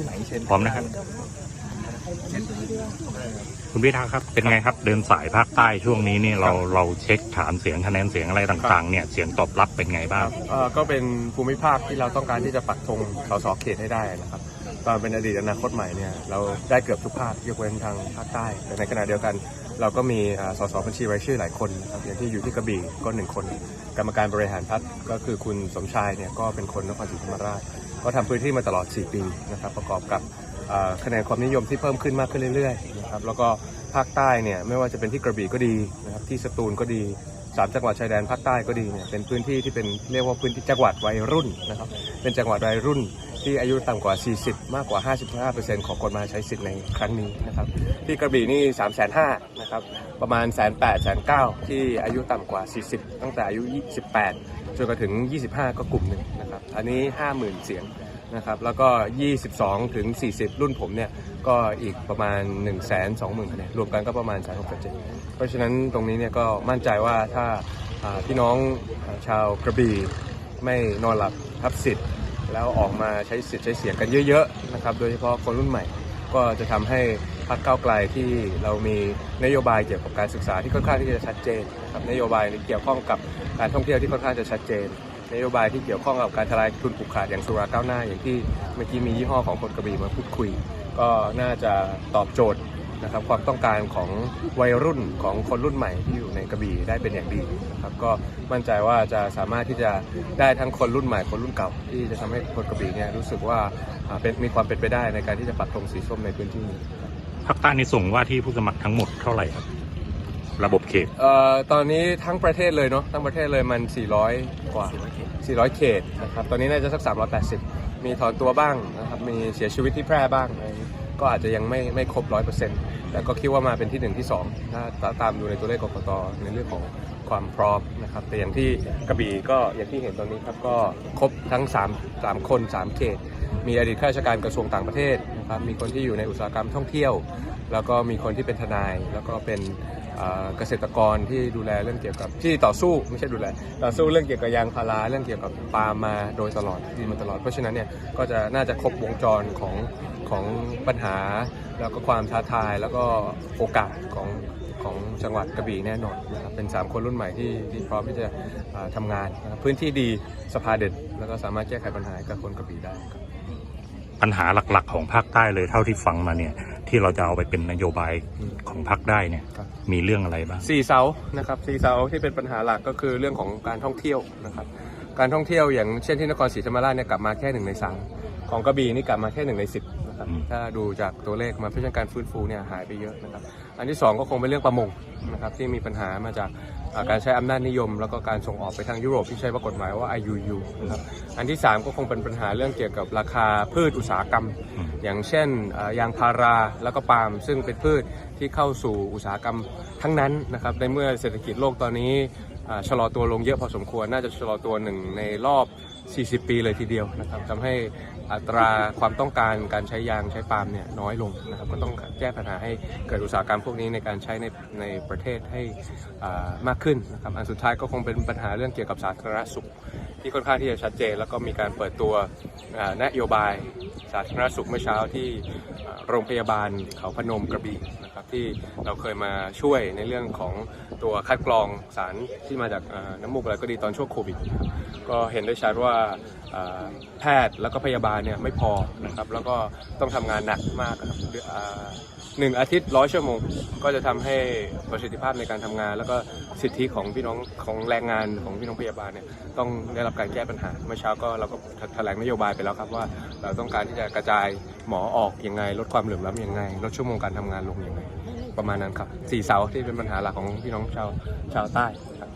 ที่ไหนเชิญพร้อมนะครับ คุณพิธาครับ เป็นไงครับ เดินสายภาคใต้ช่วงนี้นี่เราเราเช็คฐานเสียงคะแนนเสียงอะไรต่างๆเนี่ยเสียงตอบรับเป็นไงบ้างเอ่อก็เป็นภูมิภาคที่เราต้องการที่จะปักธงสสเขตให้ได้นะครับตอนเป็นอดีตอนาคตใหม่เนี่ยเราได้เกือบทุกภาคยกเว้นทางภาคใต้แต่ในขณะเดียวกัน เราก็มีอ่าสสบัญชีรายชื่อหลายคนนะครับอย่างที่อยู่ที่กระบี่ก็หนึ่งคน กรรมการบริหารพักก็คือคุณสมชายเนี่ยก็เป็นคนนครศรีธรรมราช ก็ทำพื้นที่มาตลอด 4 ปีนะครับประกอบกับคะแนนความนิยมที่เพิ่มขึ้นมากขึ้นเรื่อยๆนะครับแล้วก็ภาคใต้เนี่ยไม่ว่าจะเป็นที่กระบี่ก็ดีนะครับที่สตูลก็ดีสามจังหวัดชายแดนภาคใต้ก็ดีเนี่ยเป็นพื้นที่ที่เป็นเรียกว่าพื้นที่จังหวัดวัยรุ่นนะครับเป็นจังหวัดวัยรุ่นที่อายุต่ำกว่า 40 มากกว่า 55%ของคนมาใช้สิทธิ์ในครั้งนี้นะครับที่กระบี่นี่3 5 0 0 0นะครับประมาณแสนแปดแสนเก้าที่อายุต่ำกว่า 40 ตั้งแต่อายุ 28 จนกระถึง 25 ก็กลุ่มหนึ่งนะครับอันนี้ 50,000 เสียงนะครับแล้วก็ 22 ถึง 40 รุ่นผมเนี่ยก็อีกประมาณ 1 2 0 0 0 0คะแนนรวมกันก็ประมาณ 3 6 7 เพราะฉะนั้นตรงนี้เนี่ยก็มั่นใจว่าถ้าพี่น้องชาวกระบี่ไม่นอนหลับทับสิทธิ์ แล้วออกมาใช้สิทธิ์ใช้เสียงกันเยอะๆนะครับโดยเฉพาะคนรุ่นใหม่ก็จะทำให้ พรรคก้าวไกลที่เรามีนโยบายเกี่ยวกับการศึกษาที่ค่อนข้างที่จะชัดเจนนะครับนโยบายที่เกี่ยวข้องกับการท่องเที่ยวที่ค่อนข้างจะชัดเจน นโยบายที่เกี่ยวข้องกับการทลายทุนผูกขาดอย่างสุราก้าวหน้า อย่างที่เมื่อกี้มียี่ห้อของคนกระบี่มาพูดคุย ก็น่าจะตอบโจทย์นะครับความต้องการของวัยรุ่นของคนรุ่นใหม่ที่อยู่ในกระบี่ได้เป็นอย่างดีนะครับก็มั่นใจว่าจะสามารถที่จะได้ทั้งคนรุ่นใหม่คนรุ่นเก่า ที่จะทำให้คนกระบี่เนี่ยรู้สึกว่าอ่าเป็นมีความเป็นไปได้ในการที่จะปักธงสีส้มในพื้นที่นี้ ภาคใต้นี่ส่งว่าที่ผู้สมัครทั้งหมดเท่าไหร่ครับ ระบบเขตเอ่อตอนนี้ทั้งประเทศเลยเนาะทั้งประเทศเลยมัน 400 กว่า 400 เขตนะครับตอนนี้น่าจะสัก 380 มีถอนตัวบ้างนะครับมีเสียชีวิตที่แพร่บ้างอะไรก็อาจจะยังไม่ไม่ครบ 100%แต่ก็คิดว่ามาเป็นที่ 1 ที่2ถ้าตาตามดูในตัวเลขกกตในเรื่องของความพร้อมนะครับแต่อย่างที่กระบี่ก็อย่างที่เห็นตอนนี้ครับก็ครบทั้ง3 3คน 3 เขต มีอดีตข้าราชการกระทรวงต่างประเทศนะครับมีคนที่อยู่ในอุตสาหกรรมท่องเที่ยว แล้วก็มีคนที่เป็นทนาย แล้วก็เป็นเกษตรกรที่ดูแลเรื่องเกี่ยวกับที่ต่อสู้ไม่ใช่ดูแลต่อสู้เรื่องเกี่ยวกับยางพาราเรื่องเกี่ยวกับปาล์มมาโดยตลอดดีมาตลอดเพราะฉะนั้นเนี่ยก็จะน่าจะครบวงจรของของปัญหา แล้วก็ความท้าทายแล้วก็โอกาสของของจังหวัดกระบี่แน่นอนนะครับเป็น 3 คนรุ่นใหม่ที่ที่พร้อมที่จะเอ่อทำงานนะครับพื้นที่ดีสภาเด็ดแล้วก็สามารถแก้ไขปัญหากับคนกระบี่ได้ครับ ปัญหาหลักๆ ของภาคใต้เลยเท่าที่ฟังมาเนี่ย ที่เราจะเอาไปเป็นนโยบายของพรรคได้เนี่ย ครับ มีเรื่องอะไรบ้าง สี่เสานะครับสี่เสาที่เป็นปัญหาหลักก็คือเรื่องของการท่องเที่ยวนะครับการท่องเที่ยวอย่างเช่นที่นครศรีธรรมราชเนี่ยกลับมาแค่หนึ่งในสามของกระบี่นี่กลับมาแค่หนึ่งในสิบ นะครับอืมถ้าดูจากตัวเลขมาเพราะฉะนั้นการฟื้นฟูเนี่ยหายไปเยอะนะครับ อันที่สองก็คงเป็นเรื่องประมงนะครับที่มีปัญหามาจากอ่าการใช้อำนาจนิยม แล้วก็การส่งออกไปทางยุโรปที่ใช้ว่ากฎหมายว่า IUU นะครับอันที่สามก็คงเป็นปัญหาเรื่องเกี่ยวกับราคาพืชอุตสาหกรรมอืมอย่างเช่นเอ่อยางพาราแล้วก็ปาล์มซึ่งเป็นพืชที่เข้าสู่อุตสาหกรรมทั้งนั้นนะครับในเมื่อเศรษฐกิจโลกตอนนี้อ่า ชะลอตัวลงเยอะพอสมควร น่าจะชะลอตัวหนึ่งในรอบ 40 ปีเลยทีเดียวนะครับทำให้อัตราความต้องการการใช้ยางใช้ปาล์มเนี่ยน้อยลงนะครับก็ต้องแก้ปัญหาให้เกิดอุตสาหกรรมพวกนี้ในการใช้ในในประเทศให้มากขึ้นนะครับอันสุดท้ายก็คงเป็นปัญหาเรื่องเกี่ยวกับสาธารณสุข ที่ค่อนข้างที่จะชัดเจน แล้วก็มีการเปิดตัวนโยบายสาธารณสุขเมื่อเช้าที่ โรงพยาบาลเขาพนมกระบี่นะครับที่เราเคยมาช่วยในเรื่องของตัวคัดกรองสารที่มาจากน้ำมูกอะไรก็ดีตอนช่วงโควิดก็เห็นได้ชัดว่าแพทย์แล้วก็พยาบาลเนี่ยไม่พอนะครับแล้วก็ต้องทำงานหนักมากนะครับ หนึ่งอาทิตย์ร้อยชั่วโมง ก็จะทำให้ประสิทธิภาพในการทำงาน แล้วก็สิทธิของพี่น้องของแรงงานของพี่น้องพยาบาลเนี่ยต้องได้รับการแก้ปัญหา เมื่อเช้าก็เราก็แถลงนโยบายไปแล้วครับว่า เราต้องการที่จะกระจายหมอออกยังไง ลดความเหลื่อมล้ำยังไง ลดชั่วโมงการทำงานลงยังไง ประมาณนั้นครับสี่เสาที่เป็นปัญหาหลักของพี่น้องชาวชาวใต้ครับ